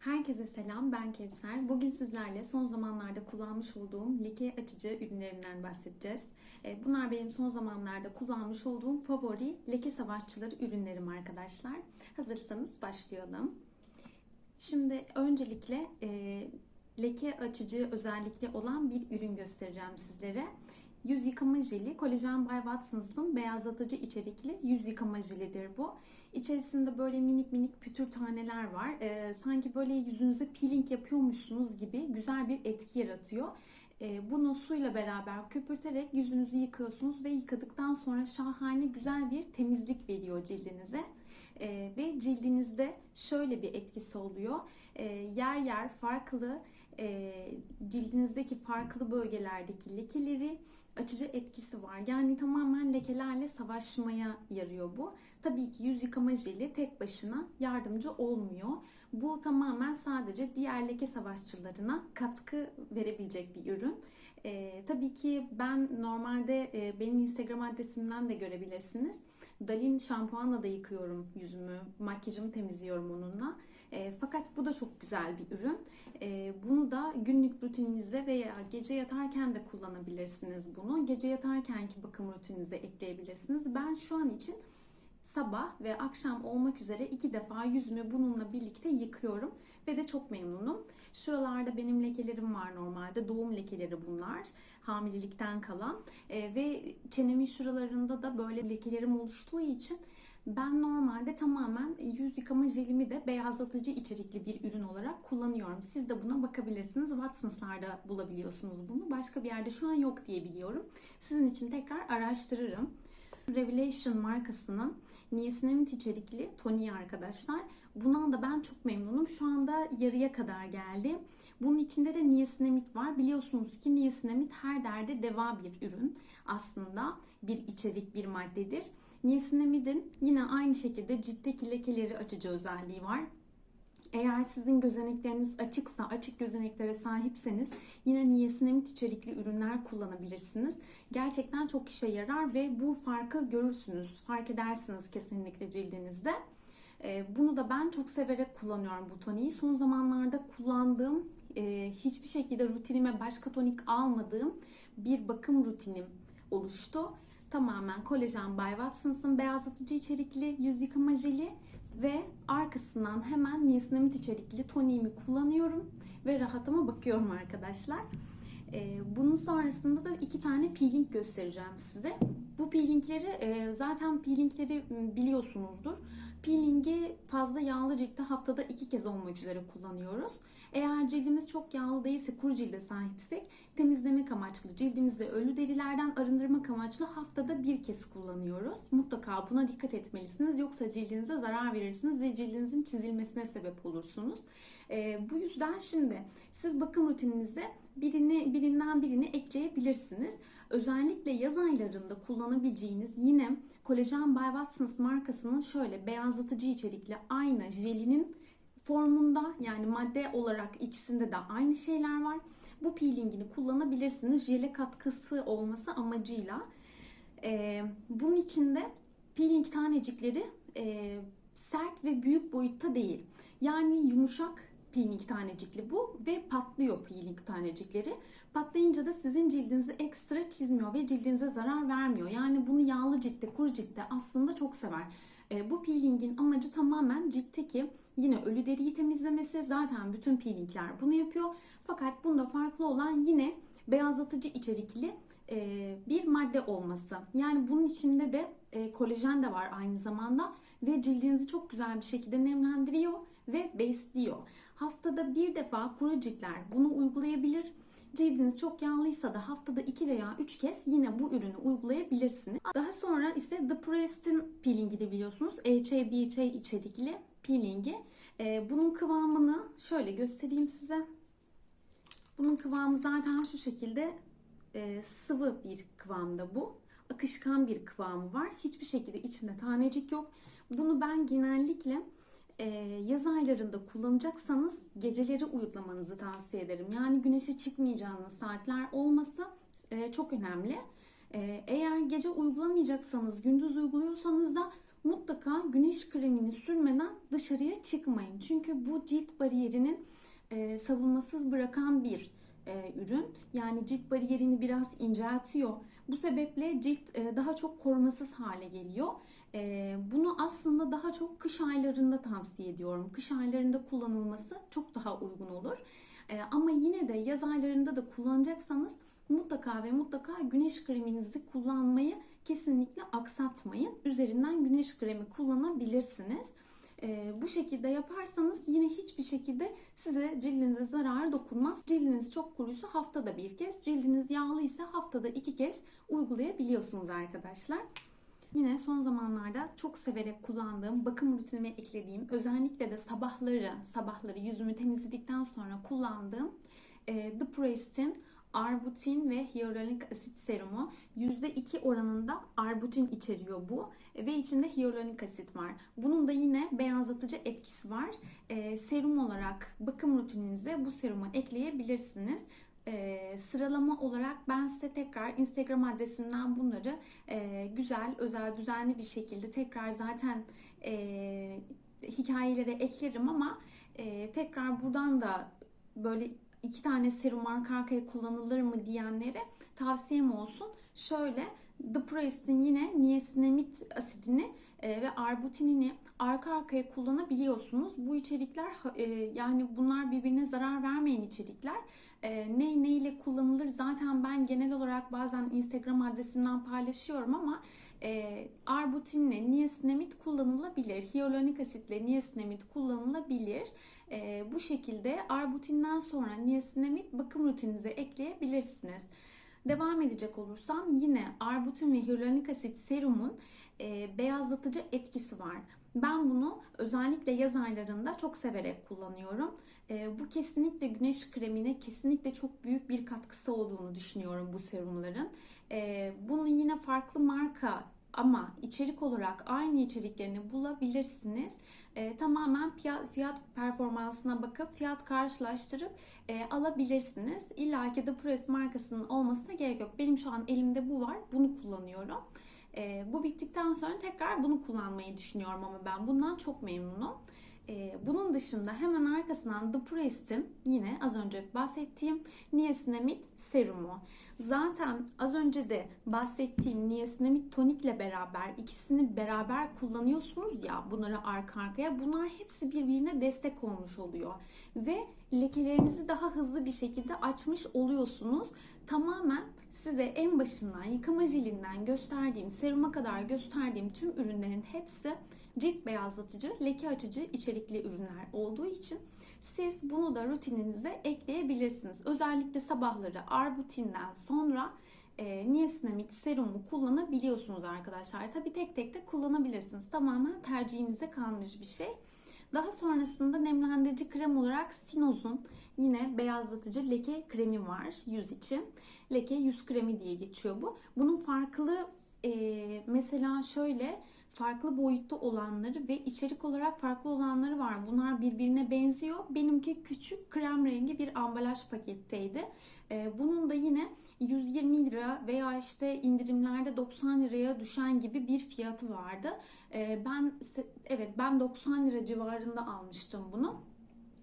Herkese selam, ben Kevser. Bugün sizlerle son zamanlarda kullanmış olduğum leke açıcı ürünlerimden bahsedeceğiz. E, Bunlar benim son zamanlarda kullanmış olduğum favori leke savaşçıları ürünlerim arkadaşlar. Hazırsanız başlayalım. Şimdi öncelikle e, leke açıcı özellikle olan bir ürün göstereceğim sizlere. Yüz yıkama jeli, kolajen Bay Watson's'ın beyazlatıcı içerikli yüz yıkama jelidir bu. İçerisinde böyle minik minik pütür taneler var. Ee, sanki böyle yüzünüze peeling yapıyormuşsunuz gibi güzel bir etki yaratıyor. Ee, bunu suyla beraber köpürterek yüzünüzü yıkıyorsunuz ve yıkadıktan sonra şahane güzel bir temizlik veriyor cildinize. Ee, ve cildinizde şöyle bir etkisi oluyor. Ee, yer yer farklı e, cildinizdeki farklı bölgelerdeki lekeleri açıcı etkisi var. Yani tamamen lekelerle savaşmaya yarıyor bu. Tabii ki yüz yıkama jeli tek başına yardımcı olmuyor. Bu tamamen sadece diğer leke savaşçılarına katkı verebilecek bir ürün. Ee, tabii ki ben normalde e, benim Instagram adresimden de görebilirsiniz. Dalin şampuanla da yıkıyorum yüzümü, makyajımı temizliyorum onunla. E, fakat bu da çok güzel bir ürün. E, bunu da günlük rutininize veya gece yatarken de kullanabilirsiniz bunu. Gece yatarkenki bakım rutininize ekleyebilirsiniz. Ben şu an için sabah ve akşam olmak üzere iki defa yüzümü bununla birlikte yıkıyorum ve de çok memnunum. Şuralarda benim lekelerim var normalde. Doğum lekeleri bunlar. Hamilelikten kalan. E, ve çenemin şuralarında da böyle lekelerim oluştuğu için ben normalde tamamen yüz yıkama jelimi de beyazlatıcı içerikli bir ürün olarak kullanıyorum. Siz de buna bakabilirsiniz. Watsons'larda bulabiliyorsunuz bunu. Başka bir yerde şu an yok diye biliyorum. Sizin için tekrar araştırırım. Revelation markasının niacinamide içerikli toniği arkadaşlar. Bundan da ben çok memnunum. Şu anda yarıya kadar geldi. Bunun içinde de niacinamid var. Biliyorsunuz ki niacinamid her derde deva bir ürün. Aslında bir içerik, bir maddedir. Niacinamidin yine aynı şekilde ciltteki lekeleri açıcı özelliği var. Eğer sizin gözenekleriniz açıksa, açık gözeneklere sahipseniz yine niacinamid içerikli ürünler kullanabilirsiniz. Gerçekten çok işe yarar ve bu farkı görürsünüz, fark edersiniz kesinlikle cildinizde. Ee, bunu da ben çok severek kullanıyorum bu toniği. Son zamanlarda kullandığım, e, hiçbir şekilde rutinime başka tonik almadığım bir bakım rutinim oluştu. Tamamen kolajen Bay Watson's'ın beyazlatıcı içerikli yüz yıkama jeli ve arkasından hemen niacinamid içerikli toniğimi kullanıyorum ve rahatıma bakıyorum arkadaşlar. Ee, bunun sonrasında da iki tane peeling göstereceğim size. Bu peelingleri e, zaten peelingleri biliyorsunuzdur. Peelingi fazla yağlı ciltte haftada iki kez olmak üzere kullanıyoruz. Eğer cildimiz çok yağlı değilse, kuru cilde sahipsek temizlemek amaçlı, cildimizi ölü derilerden arındırmak amaçlı haftada bir kez kullanıyoruz. Mutlaka buna dikkat etmelisiniz. Yoksa cildinize zarar verirsiniz ve cildinizin çizilmesine sebep olursunuz. Ee, bu yüzden şimdi siz bakım rutininize birini birinden birini ekleyebilirsiniz. Özellikle yaz aylarında kullanabileceğiniz yine Kolajen By Watsons markasının şöyle beyazlatıcı içerikli aynı jelinin formunda yani madde olarak ikisinde de aynı şeyler var. Bu peelingini kullanabilirsiniz. Jele katkısı olması amacıyla. Ee, bunun içinde peeling tanecikleri e, sert ve büyük boyutta değil. Yani yumuşak peeling tanecikli bu ve patlıyor peeling tanecikleri. Patlayınca da sizin cildinizi ekstra çizmiyor ve cildinize zarar vermiyor. Yani bunu yağlı ciltte, kuru ciltte aslında çok sever. E, bu peelingin amacı tamamen ciltteki yine ölü deriyi temizlemesi. Zaten bütün peelingler bunu yapıyor. Fakat bunda farklı olan yine beyazlatıcı içerikli e, bir madde olması. Yani bunun içinde de e, kolajen de var aynı zamanda ve cildinizi çok güzel bir şekilde nemlendiriyor ve besliyor. Haftada bir defa kuru ciltler bunu uygulayabilir. Cildiniz çok yağlıysa da haftada 2 veya 3 kez yine bu ürünü uygulayabilirsiniz. Daha sonra ise The Prest'in peelingi de biliyorsunuz. HA, BHA içerikli peelingi. Ee, bunun kıvamını şöyle göstereyim size. Bunun kıvamı zaten şu şekilde e, sıvı bir kıvamda bu. Akışkan bir kıvamı var. Hiçbir şekilde içinde tanecik yok. Bunu ben genellikle e, yaz aylarında kullanacaksanız geceleri uygulamanızı tavsiye ederim. Yani güneşe çıkmayacağınız saatler olması e, çok önemli. E, eğer gece uygulamayacaksanız, gündüz uyguluyorsanız da mutlaka güneş kremini sürmeden dışarıya çıkmayın. Çünkü bu cilt bariyerinin e, savunmasız bırakan bir e, ürün. Yani cilt bariyerini biraz inceltiyor. Bu sebeple cilt e, daha çok korumasız hale geliyor. E, bunu aslında daha çok kış aylarında tavsiye ediyorum. Kış aylarında kullanılması çok daha uygun olur. E, ama yine de yaz aylarında da kullanacaksanız mutlaka ve mutlaka güneş kreminizi kullanmayı kesinlikle aksatmayın. Üzerinden güneş kremi kullanabilirsiniz. Ee, bu şekilde yaparsanız yine hiçbir şekilde size cildinize zarar dokunmaz. Cildiniz çok kuruysa haftada bir kez, cildiniz yağlı ise haftada iki kez uygulayabiliyorsunuz arkadaşlar. Yine son zamanlarda çok severek kullandığım, bakım rutinime eklediğim, özellikle de sabahları, sabahları yüzümü temizledikten sonra kullandığım e, The Prest'in arbutin ve hyaluronik asit serumu %2 oranında arbutin içeriyor bu ve içinde hyaluronik asit var. Bunun da yine beyazlatıcı etkisi var. Ee, serum olarak bakım rutininize bu serumu ekleyebilirsiniz. Ee, sıralama olarak ben size tekrar Instagram adresinden bunları e, güzel, özel, düzenli bir şekilde tekrar zaten e, hikayelere eklerim ama e, tekrar buradan da böyle iki tane serum arka arkaya kullanılır mı diyenlere tavsiyem olsun. Şöyle The Prest'in yine niacinamid asidini e, ve arbutinini arka arkaya kullanabiliyorsunuz. Bu içerikler e, yani bunlar birbirine zarar vermeyen içerikler. E, ne ne ile kullanılır zaten ben genel olarak bazen Instagram adresimden paylaşıyorum ama e, arbutinle niacinamid kullanılabilir. Hyaluronik asitle niacinamid kullanılabilir. E, bu şekilde arbutinden sonra niacinamid bakım rutininize ekleyebilirsiniz. Devam edecek olursam yine arbutin ve hyaluronik asit serumun e, beyazlatıcı etkisi var. Ben bunu özellikle yaz aylarında çok severek kullanıyorum. E, bu kesinlikle güneş kremine kesinlikle çok büyük bir katkısı olduğunu düşünüyorum bu serumların. E, bunu yine farklı marka ama içerik olarak aynı içeriklerini bulabilirsiniz. E, tamamen fiyat, fiyat performansına bakıp fiyat karşılaştırıp e, alabilirsiniz. İlla ki de Press markasının olmasına gerek yok. Benim şu an elimde bu var. Bunu kullanıyorum. E, bu bittikten sonra tekrar bunu kullanmayı düşünüyorum ama ben bundan çok memnunum. E, bunun dışında hemen arkasından The Press'in yine az önce bahsettiğim niacinamid serumu. Zaten az önce de bahsettiğim niacinamid tonikle beraber ikisini beraber kullanıyorsunuz ya bunları arka arkaya. Bunlar hepsi birbirine destek olmuş oluyor. Ve lekelerinizi daha hızlı bir şekilde açmış oluyorsunuz. Tamamen size en başından yıkama jelinden gösterdiğim, seruma kadar gösterdiğim tüm ürünlerin hepsi cilt beyazlatıcı, leke açıcı içerikli ürünler olduğu için siz bunu da rutininize ekleyebilirsiniz. Özellikle sabahları arbutinden sonra e, niacinamid serumu kullanabiliyorsunuz arkadaşlar. Tabi tek tek de kullanabilirsiniz. Tamamen tercihinize kalmış bir şey. Daha sonrasında nemlendirici krem olarak Sinoz'un yine beyazlatıcı leke kremi var yüz için. Leke yüz kremi diye geçiyor bu. Bunun farklı e, mesela şöyle farklı boyutta olanları ve içerik olarak farklı olanları var. Bunlar birbirine benziyor. Benimki küçük krem rengi bir ambalaj paketteydi. Ee, bunun da yine 120 lira veya işte indirimlerde 90 liraya düşen gibi bir fiyatı vardı. Ee, ben evet ben 90 lira civarında almıştım bunu.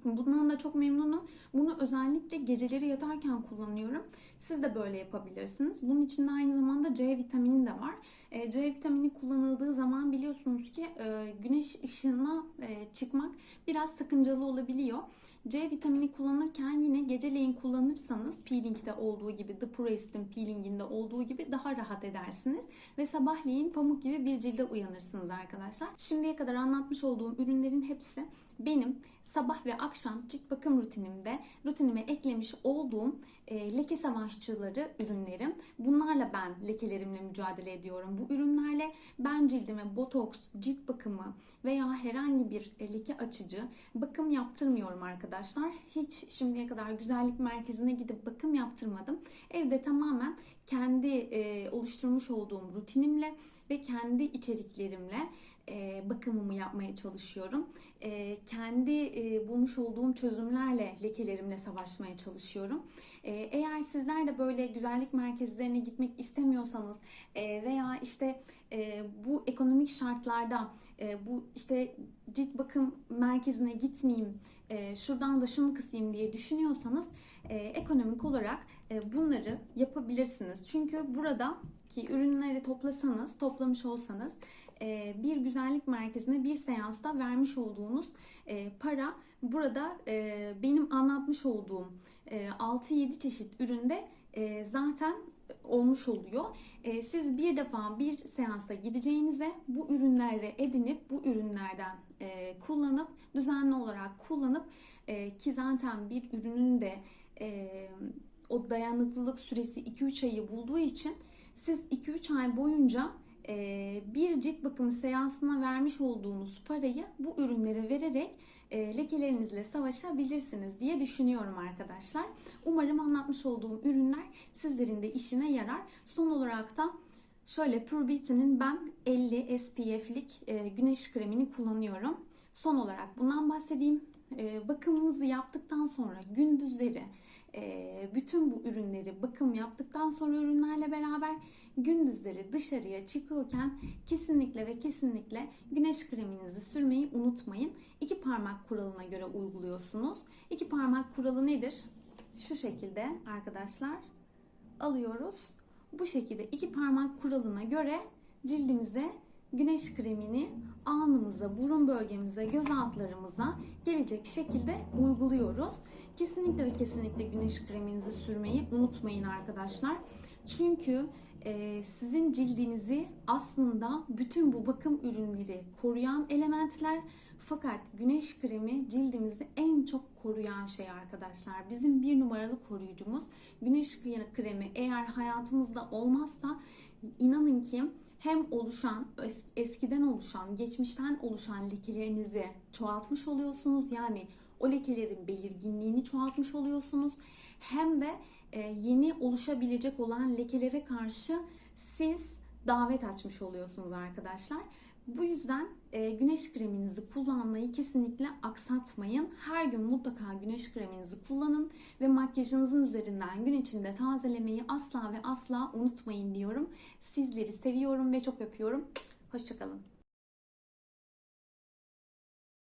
Bundan da çok memnunum. Bunu özellikle geceleri yatarken kullanıyorum. Siz de böyle yapabilirsiniz. Bunun içinde aynı zamanda C vitamini de var. E, C vitamini kullanıldığı zaman biliyorsunuz ki e, güneş ışığına e, çıkmak biraz sakıncalı olabiliyor. C vitamini kullanırken yine geceleyin kullanırsanız peelingde olduğu gibi The Press'in peelinginde olduğu gibi daha rahat edersiniz. Ve sabahleyin pamuk gibi bir cilde uyanırsınız arkadaşlar. Şimdiye kadar anlatmış olduğum ürünlerin hepsi benim sabah ve akşam cilt bakım rutinimde rutinime eklemiş olduğum e, leke savaşçıları ürünlerim. Bunlarla ben lekelerimle mücadele ediyorum. Bu ürünlerle ben cildime botoks, cilt bakımı veya herhangi bir e, leke açıcı bakım yaptırmıyorum arkadaşlar. Hiç şimdiye kadar güzellik merkezine gidip bakım yaptırmadım. Evde tamamen kendi e, oluşturmuş olduğum rutinimle ve kendi içeriklerimle e, bakımımı yapmaya çalışıyorum. E, kendi e, bulmuş olduğum çözümlerle lekelerimle savaşmaya çalışıyorum. E, eğer sizler de böyle güzellik merkezlerine gitmek istemiyorsanız e, veya işte e, bu ekonomik şartlarda e, bu işte cilt bakım merkezine gitmeyeyim, e, şuradan da şunu kısayım diye düşünüyorsanız e, ekonomik olarak e, bunları yapabilirsiniz. Çünkü burada ki ürünleri toplasanız, toplamış olsanız e, bir güzellik merkezine bir seansta vermiş olduğunuz e, para burada e, benim anlatmış olduğum e, 6-7 çeşit üründe e, zaten olmuş oluyor. E, siz bir defa bir seansa gideceğinize bu ürünleri edinip bu ürünlerden e, kullanıp düzenli olarak kullanıp e, ki zaten bir ürünün de e, o dayanıklılık süresi 2-3 ayı bulduğu için siz 2-3 ay boyunca e, bir cilt bakımı seansına vermiş olduğunuz parayı bu ürünlere vererek e, lekelerinizle savaşabilirsiniz diye düşünüyorum arkadaşlar. Umarım anlatmış olduğum ürünler sizlerin de işine yarar. Son olarak da şöyle Pure Beauty'nin ben 50 SPF'lik e, güneş kremini kullanıyorum. Son olarak bundan bahsedeyim. E, bakımımızı yaptıktan sonra gündüzleri e, bütün bu ürünleri bakım yaptıktan sonra ürünlerle beraber gündüzleri dışarıya çıkıyorken kesinlikle ve kesinlikle güneş kreminizi sürmeyi unutmayın. İki parmak kuralına göre uyguluyorsunuz. İki parmak kuralı nedir? Şu şekilde arkadaşlar alıyoruz. Bu şekilde iki parmak kuralına göre cildimize güneş kremini alnımıza, burun bölgemize, göz altlarımıza gelecek şekilde uyguluyoruz. Kesinlikle ve kesinlikle güneş kreminizi sürmeyi unutmayın arkadaşlar. Çünkü e, sizin cildinizi aslında bütün bu bakım ürünleri koruyan elementler fakat güneş kremi cildimizi en çok koruyan şey arkadaşlar. Bizim bir numaralı koruyucumuz güneş kremi eğer hayatımızda olmazsa inanın ki hem oluşan eskiden oluşan geçmişten oluşan lekelerinizi çoğaltmış oluyorsunuz. Yani o lekelerin belirginliğini çoğaltmış oluyorsunuz. Hem de yeni oluşabilecek olan lekelere karşı siz davet açmış oluyorsunuz arkadaşlar. Bu yüzden e, güneş kreminizi kullanmayı kesinlikle aksatmayın. Her gün mutlaka güneş kreminizi kullanın ve makyajınızın üzerinden gün içinde tazelemeyi asla ve asla unutmayın diyorum. Sizleri seviyorum ve çok öpüyorum. Hoşçakalın.